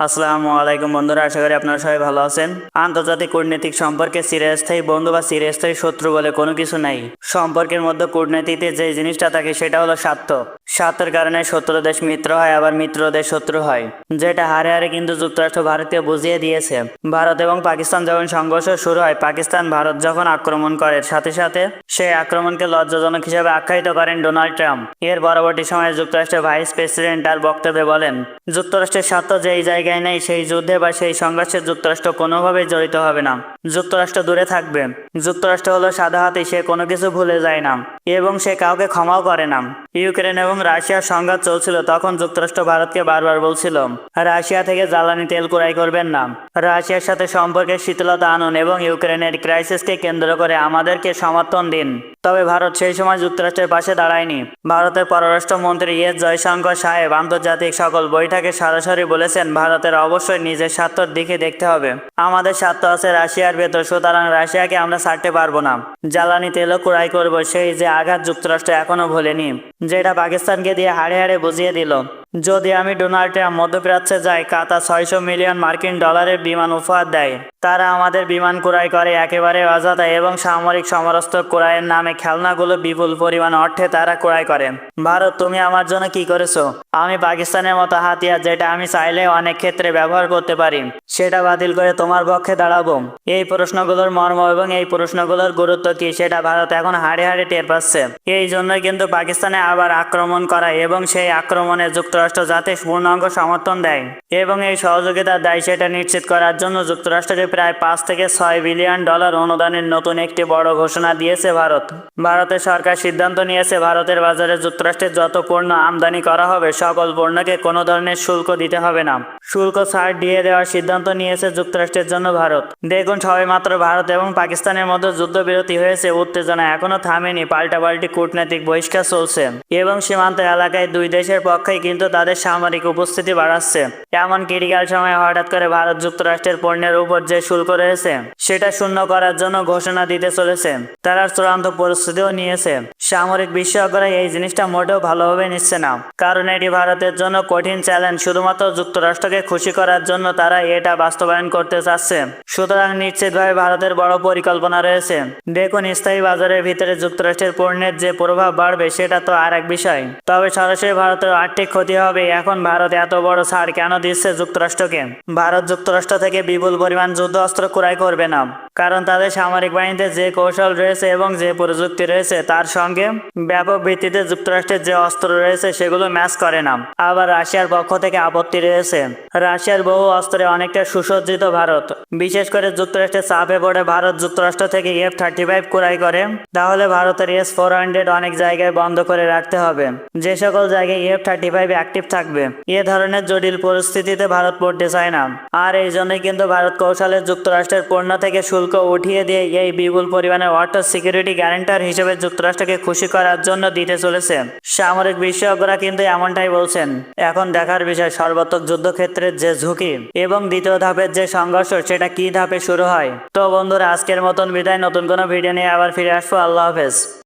আসসালামু আলাইকুম বন্ধুরা, আশা করি আপনারা সবাই ভালো আছেন। আন্তর্জাতিক কূটনৈতিক সম্পর্কে চিরস্থায়ী বন্ধু বা চিরস্থায়ী শত্রু বলে কোনো কিছু নাই। সম্পর্কের মধ্যে কূটনীতিতে যে জিনিসটা থাকে সেটা হলো স্বার্থ। স্বার্থের কারণে শত্রু দেশ মিত্র হয়, আবার মিত্র দেশ শত্রু হয়। যেটা হারে হারে কিন্তু যুক্তরাষ্ট্র ভারতীয় বুঝিয়ে দিয়েছে। ভারত এবং পাকিস্তান যখন সংঘর্ষ শুরু হয়, পাকিস্তান ভারত যখন আক্রমণ করে, সাথে সাথে সেই আক্রমণকে লজ্জাজনক হিসেবে আখ্যায়িত করেন ডোনাল্ড ট্রাম্প। এর পরবর্তী সময়ে যুক্তরাষ্ট্রের ভাইস প্রেসিডেন্ট তার বক্তব্যে বলেন, যুক্তরাষ্ট্রের স্বার্থ যেই জায়গায় নেই, সেই যুদ্ধে বা সেই সংঘর্ষে যুক্তরাষ্ট্র কোনোভাবেই জড়িত হবে না। যুক্তরাষ্ট্র দূরে থাকবে। যুক্তরাষ্ট্র হলো সাদা হাতে, সে কোনো কিছু ভুলে যায় না। এবং সে কাউকে ক্ষমাও করে না। ইউক্রেন এবং রাশিয়ার সংঘাত চলছিল, তখন যুক্তরাষ্ট্র ভারতকে বারবার বলছিল, রাশিয়া থেকে জ্বালানি তেল ক্রয় করবেন না। রাশিয়ার সাথে সম্পর্কের শীতলতা আনুন এবং ইউক্রেনের ক্রাইসিসকে কেন্দ্র করে আমাদেরকে সমর্থন দিন। তবে ভারত সেই সময় যুক্তরাষ্ট্রের পাশে দাঁড়ায়নি। ভারতের পররাষ্ট্রমন্ত্রী এস জয়শঙ্কর সাহেব আন্তর্জাতিক সকল বৈঠকে সরাসরি বলেছেন, ভারতের অবশ্যই নিজের স্বার্থর দিকে দেখতে হবে। আমাদের স্বার্থ আছে রাশিয়ার ভেতর, সুতরাং রাশিয়াকে আমরা ছাড়তে পারব না। জ্বালানি তেলও ক্রয় করব। সেই যে আঘাত যুক্তরাষ্ট্র এখনও ভোলেনি, যেটা পাকিস্তানকে দিয়ে হাড়ে হাড়ে বুঝিয়ে দিল। যদি আমি ডোনাল্ড ট্রাম্প মধ্যপ্রাচ্যে যাই কাতা ছয়শো মিলিয়ন মার্কিন ডলারের বিমান উপহার দেয়। তারা আমাদের বিমান ক্রয় করে একেবারে অযথা এবং সামরিক সমরস্ত ক্রয়ের নামে খেলনাগুলো বিপুল পরিমাণ অর্থে তারা ক্রয় করে। ভারত, তুমি আমার জন্য কি করেছ? আমি পাকিস্তানের মতো হাতিয়ার যেটা আমি চাইলে অনেক ক্ষেত্রে ব্যবহার করতে পারি। সেটা বাতিল করে তোমার পক্ষে দাঁড়াবো। এই প্রশ্নগুলোর মর্ম এবং এই প্রশ্নগুলোর গুরুত্ব কি সেটা ভারত এখন হাড়ে হাড়ে টের পাচ্ছে। এই জন্যই কিন্তু পাকিস্তানে আবার আক্রমণ করা এবং সেই আক্রমণে যুক্তরাষ্ট্র যাতে পূর্ণাঙ্গ সমর্থন দেয় এবং এই সহযোগিতার দায় সেটা নিশ্চিত করার জন্য যুক্তরাষ্ট্রকে প্রায় পাঁচ থেকে ছয় বিলিয়ন ডলার অনুদানের নতুন একটি বড় ঘোষণা দিয়েছে ভারত। ভারতের সরকার সিদ্ধান্ত নিয়েছে ভারতের বাজারে যুক্তরাষ্ট্রের যত পণ্য আমদানি করা হবে, সকল পণ্যকে কোনো ধরনের শুল্ক দিতে হবে না। শুল্ক ছাড় দিয়ে দেওয়ার সিদ্ধান্ত নিয়েছে যুক্তরাষ্ট্রের জন্য ভারত। দেখুন সবেমাত্র ভারত এবং পাকিস্তানের মধ্যে যুদ্ধবিরতি হয়েছে, উত্তেজনা এখনও থামেনি, পাল্টাপাল্টি কূটনৈতিক বহিষ্কার চলছে। এবং সীমান্ত এলাকায় দুই দেশের পক্ষেই কিন্তু তাদের সামরিক উপস্থিতি বাড়াচ্ছে। এমন ক্রিটিক্যাল সময় হঠাৎ করে ভারত যুক্তরাষ্ট্রের পণ্যের উপর যে শুল্ক রয়েছে সেটা শূন্য করার জন্য ঘোষণা দিতে চলেছে। তারা চূড়ান্ত পরিস্থিতিও নিয়েছে। সামরিক বিশেষজ্ঞরা এই জিনিসটা মোটেও ভালোভাবে নিচ্ছে না। কারণ এটি ভারতের জন্য কঠিন চ্যালেঞ্জ শুধুমাত্র যুক্তরাষ্ট্রকে খুশি করার জন্য তারা এটা বাস্তবায়ন করতে চাচ্ছে। সুতরাং নিশ্চিতভাবে ভারতের বড় পরিকল্পনা রয়েছে। দেখুন, স্থায়ী বাজারের ভিতরে যুক্তরাষ্ট্রের পণ্যের যে প্রভাব বাড়বে, সেটা তো আর এক বিষয়। তবে সরাসরি ভারতের আর্থিক ক্ষতি হবে, এখন ভারত এত বড় ছাড় কেন দিচ্ছে যুক্তরাষ্ট্রকে? ভারত যুক্তরাষ্ট্র থেকে বিপুল পরিমাণ যুদ্ধ অস্ত্র ক্রয় করবে না। কারণ তাদের সামরিক বাহিনীতে যে কৌশল রয়েছে এবং যে প্রযুক্তি রয়েছে, তার সঙ্গে ব্যাপক ভিত্তিতে যুক্তরাষ্ট্রের যে অস্ত্র রয়েছে, সেগুলো ম্যাচ করে না। আবার রাশিয়ার পক্ষ থেকে আপত্তি রয়েছে। রাশিয়ার বহু অস্ত্রে অনেকটা সুসজ্জিত ভারত। বিশেষ করে যুক্তরাষ্ট্রের চাপে পড়ে ভারত যুক্তরাষ্ট্র থেকে এফ থার্টি ফাইভ ক্রয় করে। তাহলে ভারতের এস ফোর হান্ড্রেড অনেক জায়গায় বন্ধ করে রাখতে হবে। যে সকল জায়গায় এফ থার্টি ফাইভ অ্যাক্টিভ থাকবে, এ ধরনের জটিল পরিস্থিতিতে ভারত পড়তে চায় না। আর এই জন্যই কিন্তু ভারত কৌশলে যুক্তরাষ্ট্রের পণ্য থেকে শুল্ক উঠিয়ে দিয়ে এই বিপুল পরিমাণে ওয়াটার সিকিউরিটি গ্যারেন্টার হিসেবে যুক্তরাষ্ট্রকে খুশি করার জন্য দিতে চলেছে। সামরিক বিশেষজ্ঞরা কিন্তু এমনটাই বলছেন। এখন দেখার বিষয়, সর্বাত্মক যুদ্ধক্ষেত্রের যে ঝুঁকি এবং দ্বিতীয় ধাপের যে সংঘর্ষ, সেটা কি ধাপে শুরু হয়? তো বন্ধুরা, আজকের মতন বিদায়। নতুন কোনো ভিডিও নিয়ে আবার ফিরে আসব। আল্লাহ হাফেজ।